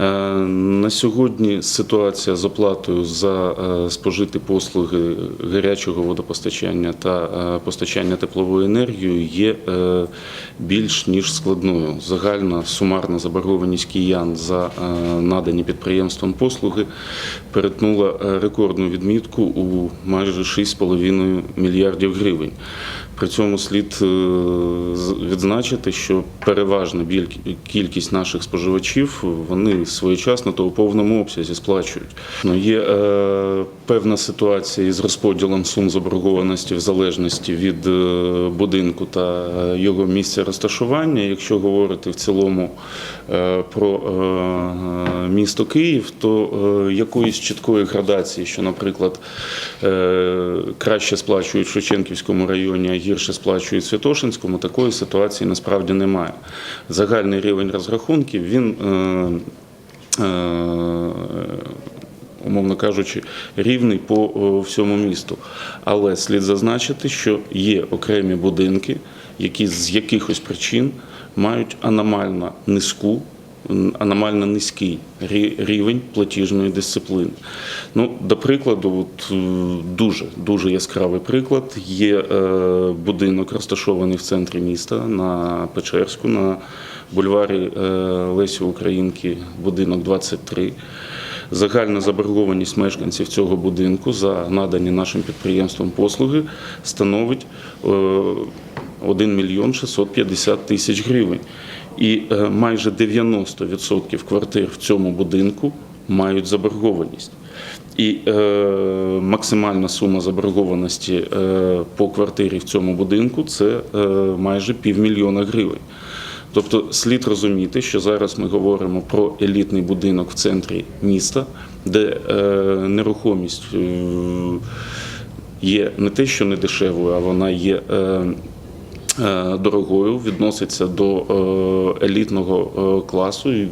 Е, На сьогодні ситуація з оплатою за е, спожиті послуги гарячого водопостачання та е, постачання теплової енергії є більш ніж складною. Загальна сумарна заборгованість киян за надані підприємством послуги перетнула рекордну відмітку у майже 6,5 мільярдів гривень. При цьому слід відзначити, що переважна кількість наших споживачів вони своєчасно та у повному обсязі сплачують. Ну, є е, певна ситуація із розподілом сум заборгованості в залежності від е, будинку та е, його місця розташування. Якщо говорити в цілому е, про е, місто Київ, то е, якоїсь чіткої градації, що, наприклад, е, краще сплачують в Шевченківському районі, а гірше сплачують в Святошинському, такої ситуації насправді немає. Загальний рівень розрахунків він. Е, е, Умовно кажучи, рівний по всьому місту. Але слід зазначити, що є окремі будинки, які з якихось причин мають аномально низьку аномально низький рівень платіжної дисципліни. Ну, до прикладу, от, е, дуже дуже яскравий приклад. Є е, будинок, розташований в центрі міста на Печерську, на бульварі е, Лесі Українки, будинок 23. Загальна заборгованість мешканців цього будинку за надані нашим підприємством послуги становить е, 1 мільйон 650 тисяч гривень. І е, майже 90% квартир в цьому будинку мають заборгованість. І е, максимальна сума заборгованості е, по квартирі в цьому будинку це е, майже півмільйона гривень. Тобто слід розуміти, що зараз ми говоримо про елітний будинок в центрі міста, де е, нерухомість е, є не те, що не дешевою, а вона є. Е, Дорогою відноситься до е, елітного е, класу, і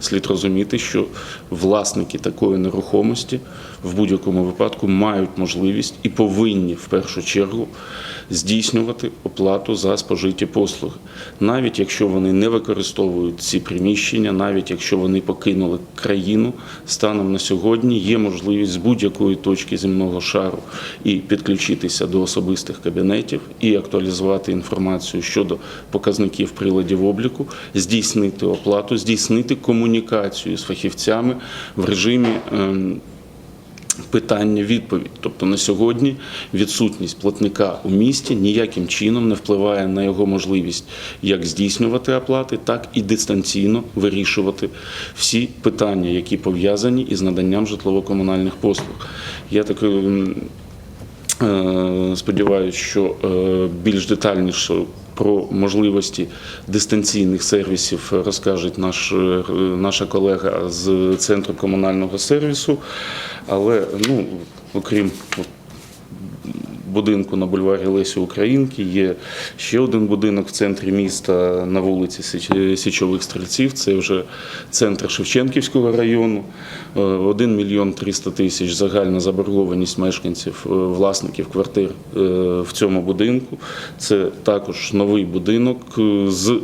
слід розуміти, що власники такої нерухомості в будь-якому випадку мають можливість і повинні в першу чергу здійснювати оплату за спожиті послуги, навіть якщо вони не використовують ці приміщення, навіть якщо вони покинули країну, станом на сьогодні є можливість з будь-якої точки земного шару і підключитися до особистих кабінетів, і актуалізувати інформацію щодо показників приладів обліку, здійснити оплату, здійснити комунікацію з фахівцями в режимі. ем, питання-відповідь. Тобто на сьогодні відсутність платника у місті ніяким чином не впливає на його можливість як здійснювати оплати, так і дистанційно вирішувати всі питання, які пов'язані із наданням житлово-комунальних послуг. Я так ем, Сподіваюся, що е, більш детальніше про можливості дистанційних сервісів розкаже наш, е, наша колега з центру комунального сервісу. Але ну, окрім будинку на бульварі Лесі Українки є ще один будинок в центрі міста на вулиці Січ- Січових Стрільців. Це вже центр Шевченківського району. Е, 1 мільйон 300 тисяч загальна заборгованість мешканців, е, власників квартир е, в цьому будинку. Це також новий будинок е, з е,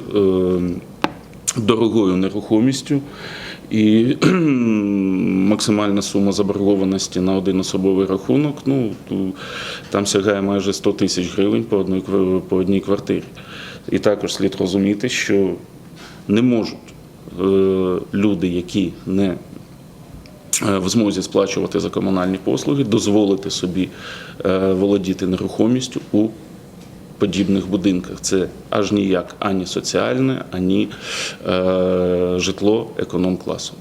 дорогою нерухомістю. І максимальна сума заборгованості на один особовий рахунок, ну там сягає майже 100 тисяч гривень по одній, по одній квартирі. І також слід розуміти, що не можуть е, люди, які не е, в змозі сплачувати за комунальні послуги, дозволити собі е, володіти нерухомістю у подібних будинках. Це аж ніяк ані соціальне, ані е, житло економ-класу.